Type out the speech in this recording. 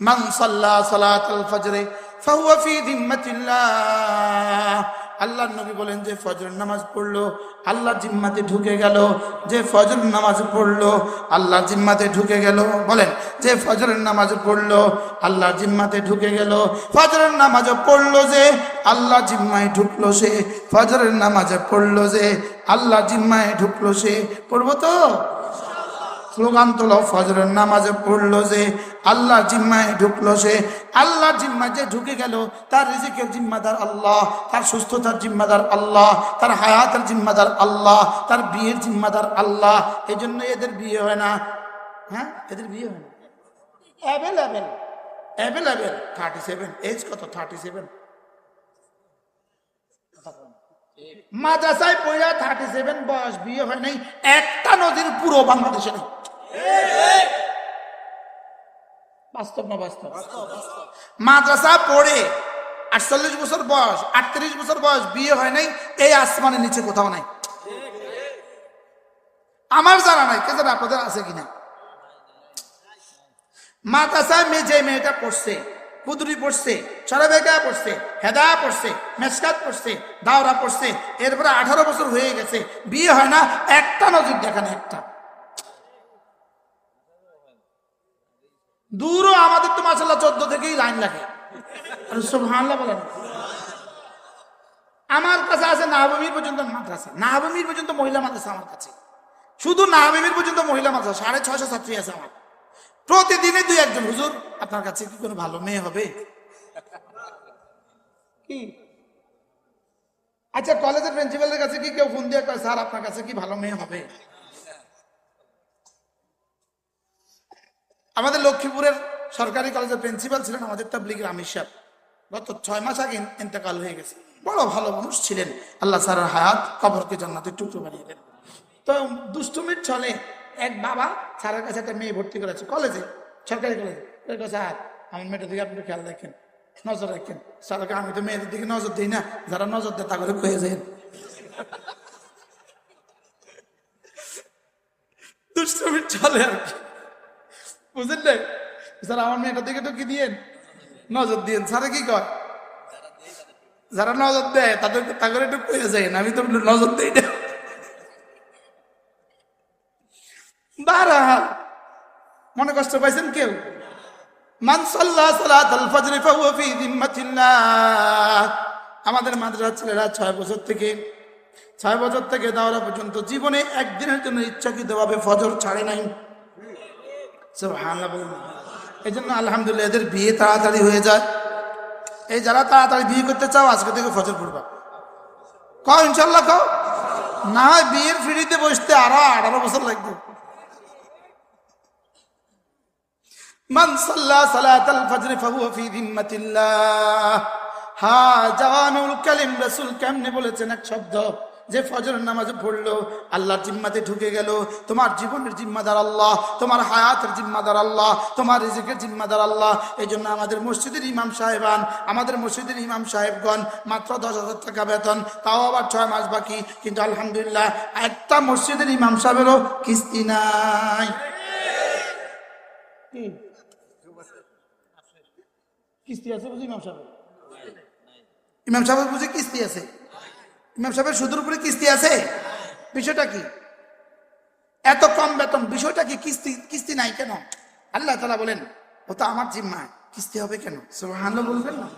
মান সাল্লা সালাতাল ফজরে, ফাহুয়া ফি জিম্মাতিল্লাহ আল্লাহর নবী বলেন, যে ফজর নামাজ পড়ল, আল্লাহর জিম্মাতে ঢুকে গেল। যে ফজর নামাজ পড়ল, আল্লাহর জিম্মাতে ঢুকে গেল। বলেন, যে ফজরের নামাজ পড়ল, আল্লাহর জিম্মাতে ঢুকে গেল। ফজরের নামাজ পড়ল যে আল্লাহ জিম্মায় ঢুকলো সে। ফজরের নামাজ পড়ল যে আল্লাহ জিম্মায় ঢুকলো সে। পড়ব তো? স্লোগান তোলো, ফজরের নামাজে পড়ল যে আল্লাহ জিম্মায় ঢুকলো সে। আল্লাহ জিম্মায় যে ঢুকে গেল, তার রিজিকের জিম্মাদার আল্লাহ, তার সুস্থতার জিম্মাদার আল্লাহ, তার হায়াতের জিম্মাদার আল্লাহ, তার বিয়ের জিম্মাদার আল্লাহ। এই জন্য এদের বিয়ে হয় না। হ্যাঁ? এদের বিয়ে হয় না। Available available thirty seven age কত? থার্টি সেভেন মাদ্রাসায় পড়া থার্টি সেভেন বয়স বিয়ে হয় নাই, একটা নদীর পুরো বাংলাদেশে নেই। বাস্তব না বাস্তব? মাদ্রাসা পড়ে আটচল্লিশ বছর বয়স, আটত্রিশ বছর বয়স বিয়ে হয় নাই, এই আসমানের নিচে কোথাও নাই। আমার জানা নাই আপনাদের আছে কিনা। মাদ্রাসায় মেয়ে যে মেয়েটা পড়ছে, কুদুরি পড়ছে পড়ছে, হেদা পড়ছে, মেসকাত পড়ছে, দাওরা পড়ছে, এরপরে আঠারো বছর হয়ে গেছে, বিয়ে হয় না, একটা নজির দেখানে একটা। দূরও আমাদের তো মাসাল্লাহ চোদ্দ থেকেই লাইন লাগে। আমার কাছে আছে নাহবমির পর্যন্ত মাদ্রাসা। নাহবমির পর্যন্ত মহিলা মাদ্রাসা আমার কাছে। শুধু নাহবমির পর্যন্ত মহিলা মাদ্রাসা, সাড়ে ছয়শো ছাত্রী আছে আমার। প্রতিদিনই দুই একজন। হুজুর, আপনার কাছে কি কোনো ভালো মেয়ে হবে? কি? আচ্ছা কলেজের প্রিন্সিপালের কাছে কি কেউ ফোন দিয়ে স্যার, আপনার কাছে কি ভালো মেয়ে হবে? আমাদের লক্ষ্মীপুরের সরকারি কলেজের প্রিন্সিপাল ছিলেন আমাদের তাবলিগের আমির সাহেব। গত ছয় মাস আগে ইন্তেকাল হয়ে গেছে। বড় ভালো মানুষ ছিলেন। আল্লাহ সারার হায়াত কবরকে জান্নাতের টুকরো বানিয়ে দেন। তো দুষ্টুমির ছলে এক বাবা স্যারের কাছে একটা মেয়ে ভর্তি করেছে কলেজে, সরকারি কলেজে। স্যার, আমার মেয়েটার দিকে আপনি খেয়াল রাখেন। নজর রাখেন। স্যারকে আমি তো মেয়েদের দিকে নজর দিই না। যারা নজর দেয় তা করে কয়ে যায়। দুষ্টুমির ছলে আর কি। বুঝলেন স্যার, আমার মেয়েটার দিকে তো কি দিয়েন। নজর দিয়েন। স্যারে কি কয়? যারা নজর দেয়, তাদের তাদের একটু কয়ে যায় আমি তো নজর দিই না। বারহাল, মনে কষ্ট পাইছেন কেউ? মান সাল্লাহ সালাতাল ফজরি ফাহুয়া আমাদের মাদ্রাসা ছেলেরা ছয় বছর থেকে, ছয় বছর থেকে দাওরা পর্যন্ত জীবনে একদিনের জন্য ইচ্ছাকৃতভাবে ফজর ছাড়ে নাই। সুবহানাল্লাহ বলুন। এই জন্য আলহামদুলিল্লাহ এদের বিয়ে তাড়াতাড়ি হয়ে যায়। এই যারা তাড়াতাড়ি বিয়ে করতে চাও, আজকে থেকে ফজর পড়বা। কও ইনশাল্লাহ কও। না হয় বিয়ের ফিরিতে বসতে আরও আঠারো বছর লাগবে। কেমনে বলেছেন এক শব্দ? যে ফজরের নামাজ পড়ল আল্লাহর জিম্মাতে ঢুকে গেল। তোমার জীবনের জিম্মাদার আল্লাহ তোমার হায়াতের জিম্মাদার আল্লাহ তোমার রিজিকের জিম্মাদার আল্লাহ। এই জন্য আমাদের মসজিদের ইমাম সাহেবান আমাদের মসজিদের ইমাম সাহেবগণ মাত্র দশ হাজার টাকা বেতন তাও আবার ছয় মাস বাকি। কিন্তু আলহামদুলিল্লাহ একটা মসজিদের ইমাম সাহেবেরও কিস্তি নাই। কিস্তি আছে বুঝি ইমাম সাহেব ইমাম সাহেবের বুঝি কিস্তি আছে? ইমাম সাহেবের সুদের উপরে কিস্তি আছে? বিষয়টা কি? এত কম বেতন, বিষয়টা কি? কিস্তি কিস্তি নাই কেন? আল্লাহ তালা বলেন ও তো আমার জিম্মায়। কিস্তি হবে কেন? সুবহানাল্লাহ বলবেন না?